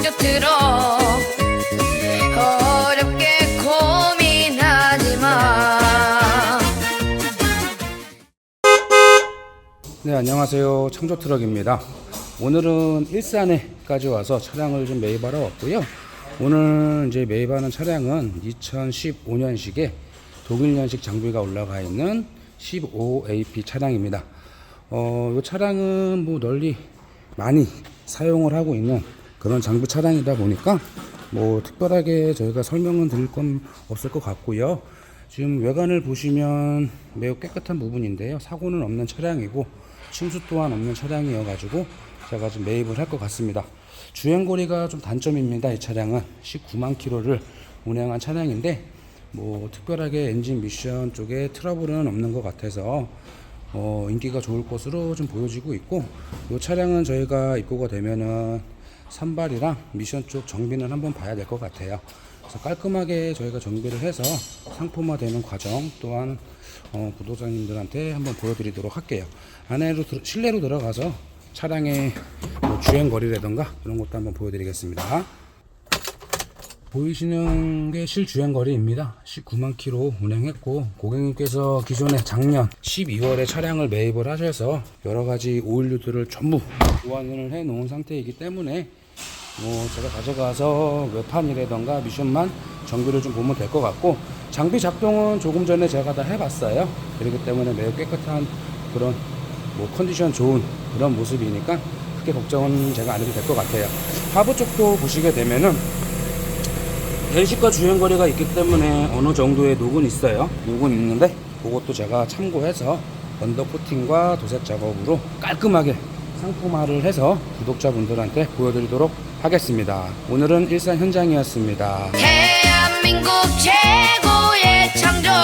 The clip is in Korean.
먼저 들어 어렵게 고민하지 마 네 안녕하세요. 창조 트럭입니다. 오늘은 일산에까지 와서 차량을 좀 매입하러 왔고요. 오늘 이제 매입하는 차량은 2015년식에 독일연식 장비가 올라가 있는 15AP 차량입니다. 어, 이 차량은 뭐 널리 많이 사용을 하고 있는 그런 장비 차량이다 보니까 뭐 특별하게 저희가 설명은 드릴 건 없을 것 같고요. 지금 외관을 보시면 매우 깨끗한 부분인데요. 사고는 없는 차량이고 침수 또한 없는 차량이어 가지고 제가 좀 매입을 할 것 같습니다. 주행 거리가 좀 단점입니다. 이 차량은 19만 킬로를 운행한 차량인데 뭐 특별하게 엔진 미션 쪽에 트러블은 없는 것 같아서 어, 인기가 좋을 것으로 좀 보여지고 있고 이 차량은 저희가 입고가 되면은 선발이랑 미션 쪽 정비는 한번 봐야 될 것 같아요. 그래서 깔끔하게 저희가 정비를 해서 상품화되는 과정 또한 어, 구독자님들한테 한번 보여드리도록 할게요. 안에로 들- 실내로 들어가서 차량의 뭐 주행 거리라던가 그런 것도 한번 보여드리겠습니다. 보이시는 게 실주행 거리입니다. 19만 킬로 운행했고 고객님께서 기존에 작년 12월에 차량을 매입을 하셔서 여러 가지 오일류들을 전부 교환을 해 놓은 상태이기 때문에 뭐 제가 가져가서 외판이라던가 미션만 정비를 좀 보면 될 것 같고 장비 작동은 조금 전에 제가 다 해봤어요. 그렇기 때문에 매우 깨끗한 그런 뭐 컨디션 좋은 그런 모습이니까 크게 걱정은 제가 안 해도 될 것 같아요. 하부 쪽도 보시게 되면은 벨식과 주행거리가 있기 때문에 어느 정도의 녹은 있어요. 녹은 있는데 그것도 제가 참고해서 언더 코팅과 도색 작업으로 깔끔하게 상품화를 해서 구독자분들한테 보여드리도록 하겠습니다. 오늘은 일산 현장이었습니다. 대한민국 최고의 창조